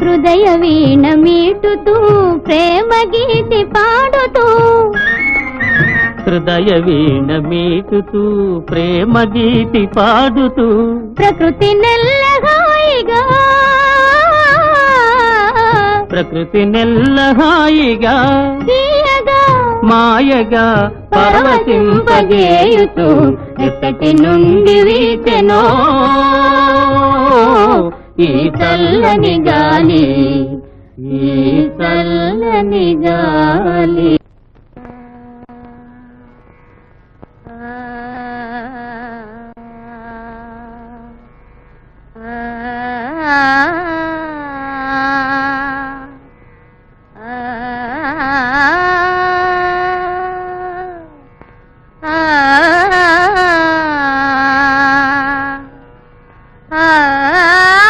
హృదయ వీణ మీటుతూ ప్రేమ గీతి పాడుతూ. హృదయ వీణ మీటుతూ ప్రేమ గీతి పాడుతూ. ప్రకృతి నెల్లహాయిగా ప్రకృతి నెల్లహాయిగా తీయగా. మాయగా పరవశింపజేయుతూ ఎక్కటి నుండి వీచెనో. ఈ చల్లని గాలి ఈ చల్లని గాలి. Ah.